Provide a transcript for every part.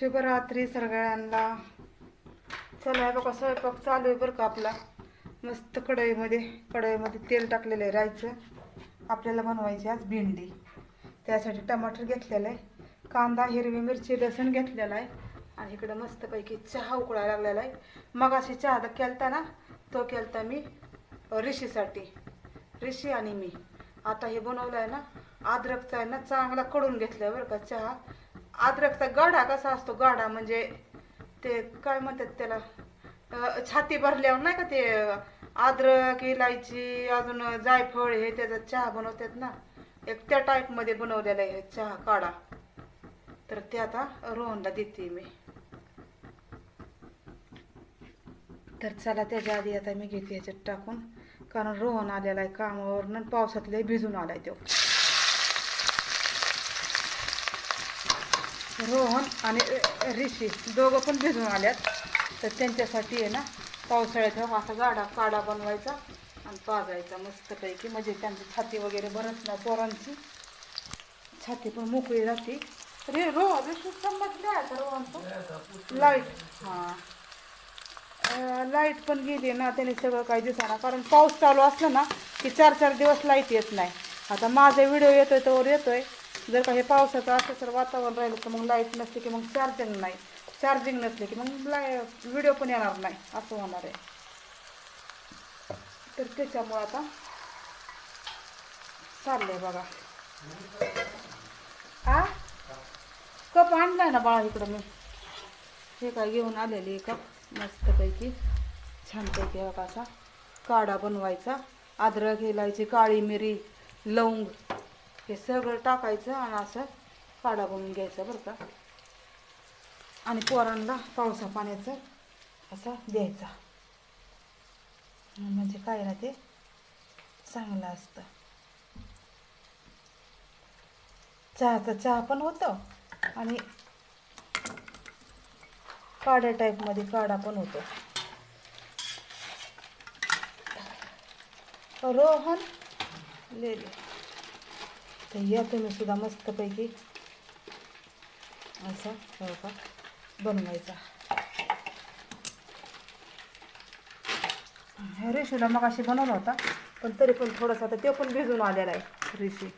शुभरात्री सगळ्यांना. चला बघा स्वयंपाक चालू आहे बरं का आपला. मस्त कढईमध्ये कढईमध्ये तेल टाकलेलं आहे राहायचं आपल्याला बनवायची आज भेंडी. त्यासाठी टमाटर घेतलेलं आहे. कांदा हिरवी मिरची लसूण घेतलेला आहे. आणि इकडं मस्तपैकी चहा उकळायला लागलेला आहे. मग अशी चहा द- केलता ना तो केलता मी ऋषीसाठी. ऋषी आणि मी. आता हे बनवलं आहे ना अद्रकचा आहे ना चांगला कडून आहे बरं का चहा. अद्रकचा गाढा कसा असतो? गाढा म्हणजे ते काय म्हणतात त्याला? छाती भरल्यावर नाही का ते अद्रक इलायची अजून जायफळ हे त्याचा चहा बनवतात ना? एक त्या टाईपमध्ये बनवलेला आहे चहा काढा. तर ते आता रोहनला देते मी. तर चला त्याच्या आधी आता मी घेते ह्याच्यात टाकून. कारण रोहन आलेला आहे कामावर पावसात लय भिजून आलाय तो. रोहन आणि ऋषी दोघं पण भिजून आल्यात. तर त्यांच्यासाठी आहे ना पावसाळ्यात असा गाडा काढा बनवायचा आणि पाजायचा मस्तपैकी. म्हणजे त्यांची छाती वगैरे बरंच ना पोरांची. छाती पण मोकळी राहते. रे रो ऋषी समजले आता रोहनचं लाइट हां. लाइट पण गेली ना त्याने सगळं काही दिसणार कारण पाऊस चालू असला ना की चार चार दिवस लाइट येत नाही. आता माझा व्हिडिओ येतोय तर येतोय. जर का हे पावसाचं असं तर वातावरण राहिलं तर मग लाइट नसली की मग चार्जिंग नाही. चार्जिंग नसले की मग लाय व्हिडिओ पण येणार नाही असं होणार आहे. तर त्याच्यामुळं आता चाललं आहे बघा. आ? कप आणलाय ना बाळा इकडं मी. हे काय घेऊन आलेली कप? मस्तपैकी छानपैकी बघा असा काढा बनवायचा. अद्रक इलायची काळी मिरी लवंग हे सगळं टाकायचं आणि असं काढा बनवून घ्यायचा बरं का. आणि पोरांना पावसा पाण्याचं असा द्यायचा. म्हणजे काय ना ते? चांगलं असतं. चहाचा चहा पण होतं आणि काढ्या टाईपमध्ये काढा पण होतो. रोहन ले ले. तर या तुम्ही सुद्धा मस्तपैकी असा हो का बनवायचा. ह्या रेशीला मग अशी बनवला होता पण तरी पण थोडासा आता ते पण भिजून आलेला आहे रेशी.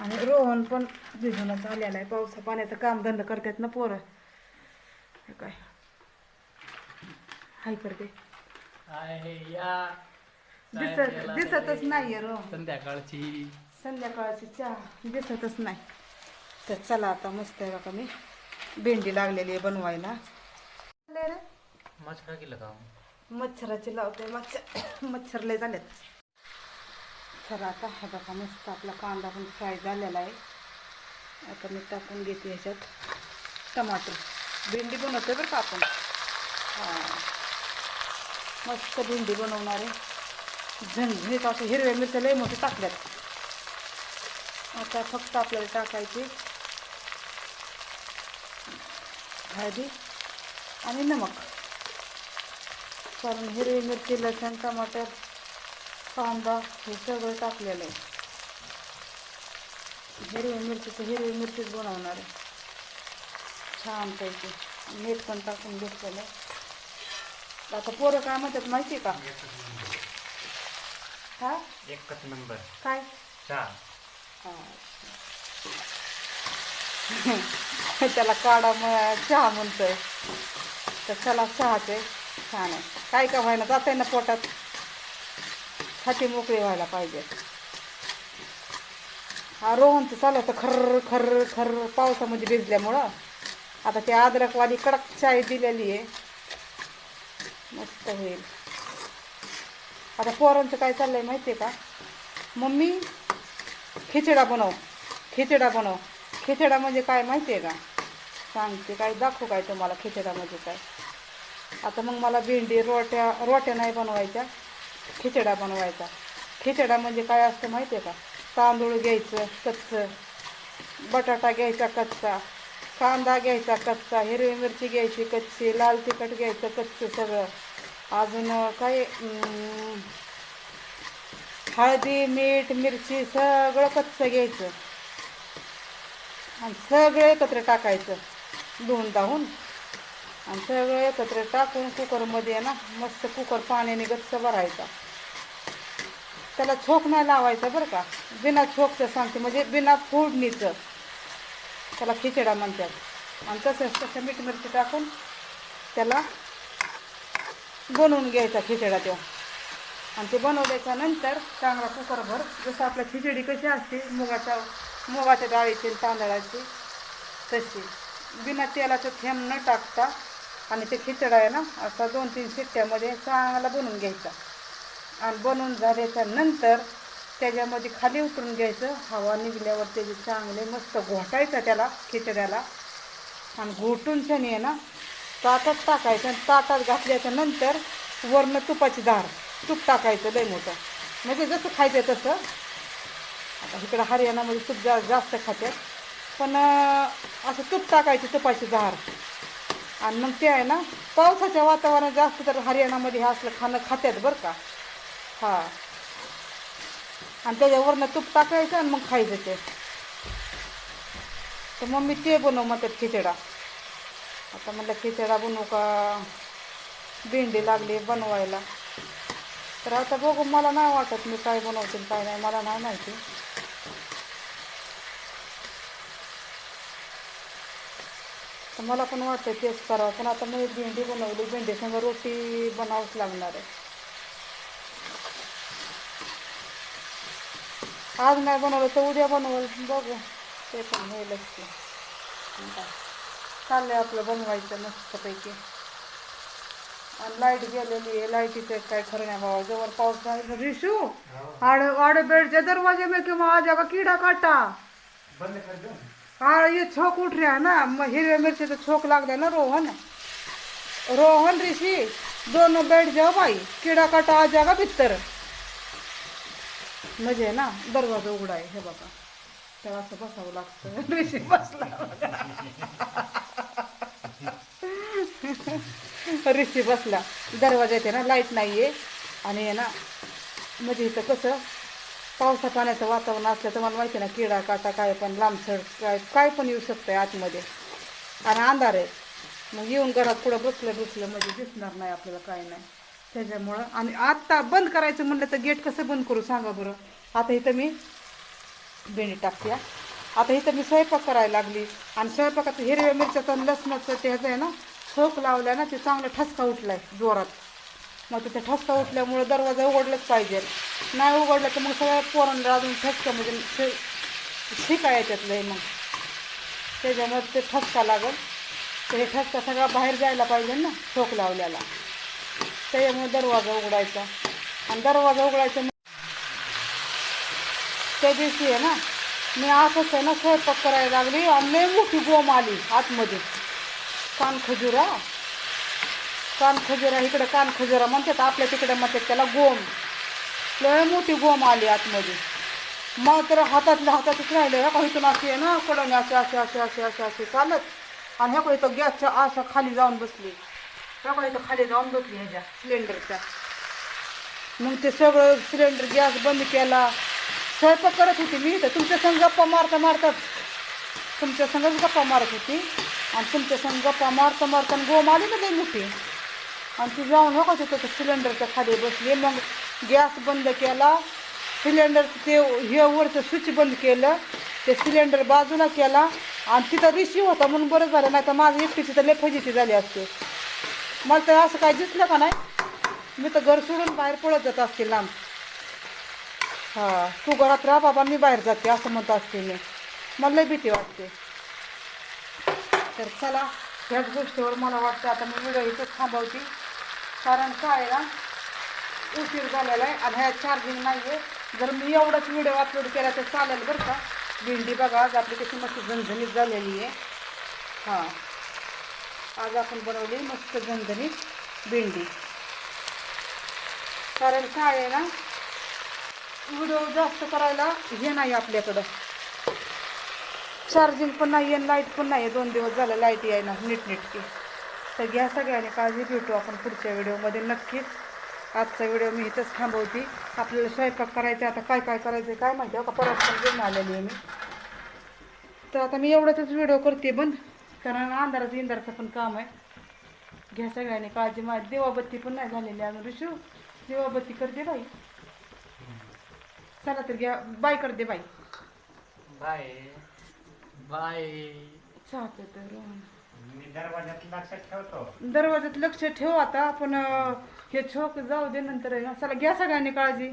आणि रोहन पण भिजूनच आलेला आहे. पावसा पाण्याचं कामधंदा करतात ना पोरं. हे काय? हाय करते दिसत दिसतच नाहीये रो संध्याकाळची. संध्याकाळची चहा दिसतच नाही. तर चला आता मस्त आहे बघा मी. भेंडी लागलेली आहे बनवायला. आले रे? मग काय केलं का? मच्छराचे लावते. मच्छर मच्छर लय झालेत. चला आता हा बघा मस्त आपला कांदा पण फ्राय झालेला आहे. आता मी टाकून घेते ह्याच्यात टमाटर. भेंडी बनवते बरं का आपण? हां. मस्त भेंडी बनवणार आहे. झणझणीत असं हिरव्या मिरच्या लय मोठे टाकल्यात. आता फक्त आपल्याला टाकायची. हळदी आणि नमक. कारण हिरवी मिरची लसूण टमाटर कांदा हे सगळं टाकलेलं आहे. हिरवी मिरचीचं हिरवी मिरचीच बनवणार आहे. छानपैकी मीठ पण टाकून घेतलेलं आहे. आता पोरं काय म्हणतात माहिती का? हा? एकच नंबर. काय? हा. त्याला काढा म- चहा म्हणतोय. तर चला चहाचे. छान आहे. काय का व्हायना जात आहे ना पोटात. छाती मोकळी व्हायला पाहिजे. हा रोहनचं चालू होतं खर्र खर्र खर्र पावसामध्ये भिजल्यामुळं. आता ते अद्रकवाली कडक चाय दिलेली आहे. मस्त होईल. आता पोरांचं काय चाललंय माहिती आहे का? मम्मी खिचडा बनव खिचडा बनव. खिचडा म्हणजे काय माहिती आहे का? सांगते काय दाखवू काय तुम्हाला खिचडा म्हणजे काय? आता मग मला भेंडी रोट्या रोट्या नाही बनवायच्या खिचडा बनवायचा. खिचडा म्हणजे काय असतं माहिती आहे का? तांदूळ घ्यायचं कच्चं. बटाटा घ्यायचा कच्चा. कांदा घ्यायचा कच्चा. हिरवी मिरची घ्यायची कच्ची. लाल तिखट घ्यायचं कच्चं सगळं. अजून काय हळदी मीठ मिरची सगळं कच्चं घ्यायचं. आणि सगळं एकत्र टाकायचं. धुवून धावून. आणि सगळं एकत्र टाकून कुकरमध्ये आहे ना मस्त कुकर पाण्याने गच्च भरायचा. त्याला छोक नाही लावायचा बरं का. बिना छोकचं सांगते म्हणजे बिना फोडणीचं. त्याला खिचडा म्हणतात. आणि तसंच तसं मीठ मिरची टाकून त्याला बनवून घ्यायचा खिचडा तेव्हा आणि ते बनवल्याच्या नंतर चांगला कुकरभर जसं आपल्या खिचडी कशी असते मुगाच्या मुगाच्या डाळीची तांदळाची तशी. बिना तेलाचं थेंब न टाकता आणि ते खिचडा आहे ना असा दोन तीन शिट्ट्यामध्ये चांगला बनवून घ्यायचा. आणि बनवून झाल्याच्यानंतर त्याच्यामध्ये खाली उतरून घ्यायचं हवा निघल्यावर त्याचे चांगले मस्त घोटायचं त्याला खिचड्याला. आणि घोटून छान आहे ना ताटात टाकायचं आणि ताटात घातल्याच्या नंतर वरनं तुपाची धार. तूप टाकायचं लय मोठं. म्हणजे जसं खायचं तसं. आता इकडं हरियाणामध्ये तूप जा जास्त खात्यात. पण असं तूप टाकायची तुपाची धार आणि मग ते आहे ना पावसाच्या वातावरणात जास्त तर हरियाणामध्ये हे असलं खाणं खात्यात बरं का. हा. आणि त्याच्यावरनं तूप टाकायचं आणि मग खायचं ते. तर मग मी ते बनव म्हणतात खिचडा. आता म्हटलं खिचडा बनवू का? भेंडी लागली बनवायला. तर आता बघू मला नाही वाटत मी काय बनवते काय नाही मला नाही माहिती. तर मला पण वाटतं तेच करावं पण आता मी भेंडी बनवली भेंडी संग रोटी बनावंच लागणार आहे. आज नाही बनवलं तर उद्या बनवल बघू. ते पण होईलच की. चाललंय आपलं बनवायचं मस्तपैकी. आणि लाइट गेलेली आहे लाईटीचं काय खरं नाही बाबा जवळ पाऊस नाही रिशू. आड आड बेडचे दरवाजे में किंवा आ जागा किडा काटा. बंद कर दो. हा ये छोक उठ रहा है ना म- हिरव्या मिरचीचा छोक लागलाय ना रोहन. रोहन ऋषी दोनों बैठ जाओ भाई किडा काटा आ जागा भीतर म्हणजे ना दरवाजा उघडा आहे हे बघा. तेव्हा असं बसावं लागतं. ऋषी बसला. ऋषी बसला. दरवाजा येते ना लाइट नाही आहे आणि ना म्हणजे इथं कसं पावसा पाण्याचं वातावरण असलं तर मला माहिती आहे ना किडा काटा काय पण लांबसड काय काय पण येऊ शकतंय आतमध्ये. आणि अंधार आहे. मग येऊन घरात पुढं बसलं बसलं म्हणजे दिसणार नाही आपल्याला काय नाही. त्याच्यामुळं आणि आत्ता बंद करायचं म्हणलं तर गेट कसं बंद करू सांगा बरं. आता इथं मी बेणी टाकते आता इथं मी स्वयंपाक करायला लागली. आणि स्वयंपाकात हिरव्या मिरच्याचं लसणाचं त्याचं आहे ना ठोक लावल्या ना ते चांगला ठसका उठलाय जोरात. मग तिथे ठसका उठल्यामुळे दरवाजा उघडलाच पाहिजे. नाही उघडलं तर मग सगळ्या पोरांना अजून ठसका म्हणजे शि- शिका याच्यातलं आहे मग. त्याच्यामुळे ते ठसका लागल. तर हे ठसका सगळा बाहेर जायला पाहिजे ना ठोक लावल्याला. त्याच्यामुळे दरवाजा उघडायचा. आणि दरवाजा उघडायचा मग त्या दिवशी आहे ना मी असंच आहे ना स्वयंपाक करायला लागली आणि लय मोठी गोम आली आतमध्ये. कानखजुरा? कानखजुरा इकडं कानखजुरा इकडे म्हणतात आपल्या तिकडे म्हणतात त्याला गोम. लय मोठी गोम आली आतमध्ये. मग तर हातातल्या हातातच राहिले का इथून असे आहे ना कडून असे असे असे असे असे असे चालत आणि ह्या इथं गॅसच्या आशा खाली जाऊन बसली. ह्या इथं खाली जाऊन बसली ह्याच्या सिलेंडरच्या. मग ते सगळं सिलेंडर गॅस बंद केला. स्वयंपाक करत होती मी तर तुमच्या संग गप्पा मारता मारताच तुमच्या संगच गप्पा मारत होती. आणि तुमच्या गप्पा मारता मारता गोम आली ना लई मोठी. आणि ती जाऊन हो का तिथं सिलेंडरच्या खाली बसली. मग गॅस बंद केला. सिलेंडर ते हे वरचं स्विच बंद केलं. ते सिलेंडर बाजूला केला. आणि तिथं रिशीव होता म्हणून बरं झालं नाही तर माझं एकटी तर लेफजीची झाली असते. मला तर असं काय दिसलं का नाही? मी तर घर सोडून बाहेर पळत जात असते लांब. हां तू घरात राहा बाबा मी बाहेर जाते असं म्हणत असते मी. मला लई भीती वाटते. तर चला ह्याच गोष्टीवर मला वाटतं आता मी व्हिडिओ इथं थांबवते. कारण काय आहे ना उशीर झालेला आहे आणि ह्या चार्जिंग नाही आहे जर मी एवढाच व्हिडिओ अपलोड केला तर चालेल बरं का. भेंडी बघा आज आपली कशी मस्त झणझणीत झालेली आहे. हां. आज आपण बनवली मस्त झणझणीत भेंडी. कारण काय आहे ना व्हिडिओ जास्त करायला हे नाही आपल्याकडं. चार्जिंग पण नाही आहे लाइट पण नाही आहे. दोन दिवस झालं लाइट आहे ना नीटनेटकी. तर घ्या सगळ्यांनी काळजी भेटू आपण पुढच्या व्हिडिओमध्ये नक्कीच आजचा व्हिडिओ मी इथंच थांबवते. आपल्याला स्वयंपाक करायचा आता काय काय करायचं काय माहिती आहे का? परत पण घेऊन आलेली आहे मी. तर आता मी एवढ्यातच व्हिडिओ करते बंद कारण अंधाराचं इंधाराचं पण काम आहे. घ्या सगळ्यांनी काळजी. माझी देवाबत्ती पण नाही झालेली अजून ऋषू. देवाबत्ती करते बाई. चला तर घ्या. बाय करते बाई. बाय. बाय. चालतं तर मी दरवाज्यात लक्षात ठेवतो. दरवाजात लक्ष ठेव आता आपण अं, हे छोक जाऊ दे नंतर. आहे ना चला घ्या सगळ्यांनी काळजी.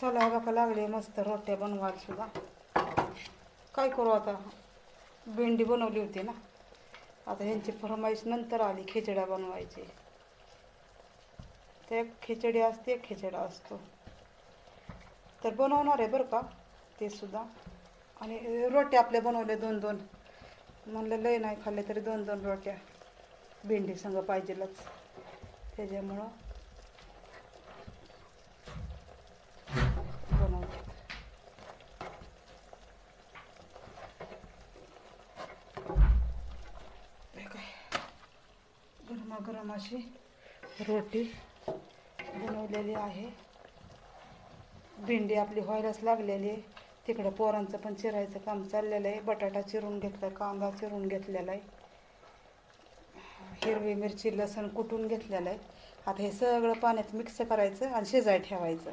चला बघा लागले मस्त रोट्या बनवायला सुद्धा. काय करू आता? भेंडी बनवली होती ना? आता ह्यांची फरमाईश नंतर आली खिचड्या बनवायची. ते एक खिचडी असते एक खिचडा असतो. तर बनवणार आहे बरं का. ते सुद्धा. आणि रोट्या आपल्या बनवल्या दोन दोन. म्हणलं लय नाही खाल्ले तरी दोन दोन रोट्या. भेंडी संग पाहिजेलच. त्याच्यामुळं बनवते. हे काय? गरमागरम अशी रोटी बनवलेली आहे. भेंडी आपली व्हायलाच लागलेली आहे. तिकडं पोरांचं पण चिरायचं काम चाललेलं आहे. बटाटा चिरून घेतला कांदा चिरून घेतलेला आहे. हिरवी मिरची लसण कुटून घेतलेलं आहे. आता हे सगळं पाण्यात मिक्स करायचं आणि शिजाय ठेवायचं.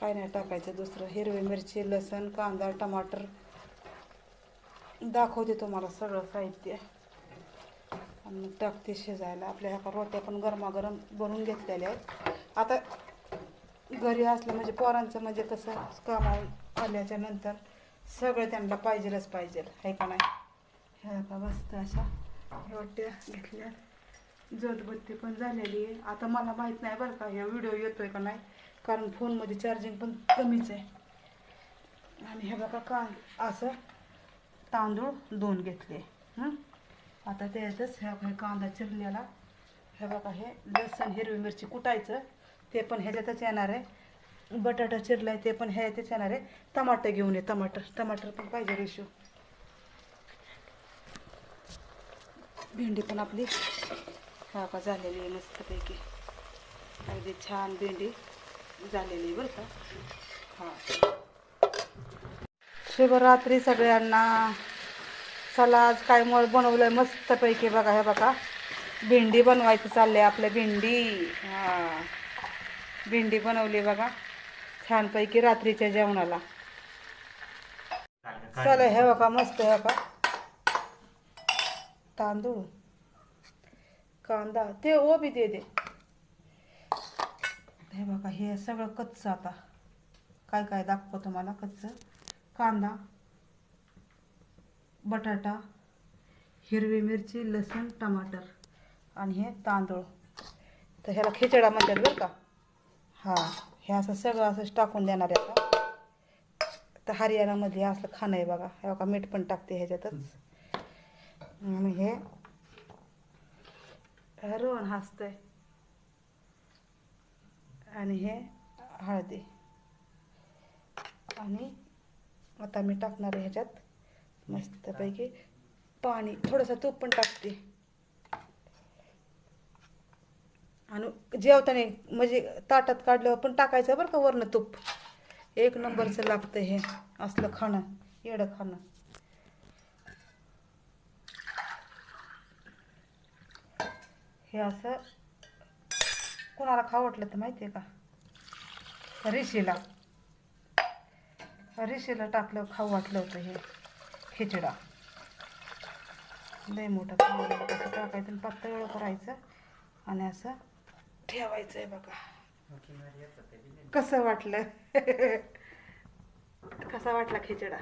काय नाही टाकायचं दुसरं. हिरवी मिरची लसण कांदा टमाटर. दाखवते तुम्हाला सगळं साहित्य. आणि टाकते शिजायला. आपल्या ह्या रोट्या पण गरमागरम बनवून घेतलेल्या आहेत. आता घरी असलं म्हणजे पोरांचं म्हणजे कसं काम आल्याच्यानंतर सगळं त्यांना पाहिजेलच पाहिजे आहे का नाही? ह्या का मस्त अशा रोट्या घेतल्या. जोतबत्ती पण झालेली आहे. आता मला माहीत नाही बरं का ह्या व्हिडिओ येतोय का नाही. कारण फोनमध्ये चार्जिंग पण कमीच आहे. आणि हे बघा का असं तांदूळ दोन घेतले. आता त्याच्यातच ह्या काही कांदा चिरलेला. हे बघा हे लसण हिरवी मिरची कुटायचं. ते पण ह्याच्यातच येणार आहे. बटाटा चिरलाय ते पण ह्याच्यातच येणार आहे. टमाटर घेऊन ये टमाटर. टमाटर पण पाहिजे रेशो. भेंडी पण आपली. हा का झालेली आहे मस्तपैकी. अगदी छान भेंडी झालेली आहे बरं का. हां. शुभरात्री सगळ्यांना. चला आज काय मळ आहे मस्तपैकी बघा हे बघा. भेंडी बनवायचं आहे आपल्या भेंडी. हां. भेंडी बनवली बघा. छानपैकी रात्रीच्या जेवणाला. चला हे बघा मस्त हे बघा. तांदूळ. कांदा. ते ओ बी दे दे. हे बघा हे सगळं कच्चं आता. काय काय दाखवतो तुम्हाला? कच्चं. कांदा. बटाटा. हिरवी मिरची लसूण टमाटर. आणि हे तांदूळ. तर ह्याला खिचडा म्हणतात बरं का. हां हे असं सगळं असंच टाकून देणार आहे आता. तर हरियाणामध्ये असं खाणं आहे बघा. हे बघा मीठ पण टाकते ह्याच्यातच. आणि हे रोहन हसतंय. आणि हे हळदी. आणि आता मी टाकणार आहे ह्याच्यात मस्तपैकी. पाणी थोडंसं तूप पण टाकते. आणि जेवताना म्हणजे ताटात काढल्यावर पण टाकायचं बरं का वरनं तूप. एक नंबरचं लागतं हे असलं खाणं येडं खाणं. हे असं कोणाला खाऊ वाटलं तर माहिती आहे का? रिशीला. रिशीला टाकलं खाऊ वाटलं होतं हे खिचडा. लय मोठं खाऊ टाकायचं आणि पातळ करायचं आणि असं ठेवायचं आहे बघा कसं वाटलं? कसा वाटला खिचडा?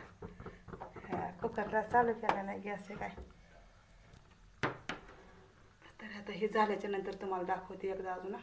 कुकरला चालू केला नाही गॅस आहे काय? तर आता हे झाल्याच्यानंतर तुम्हाला दाखवते एकदा अजून.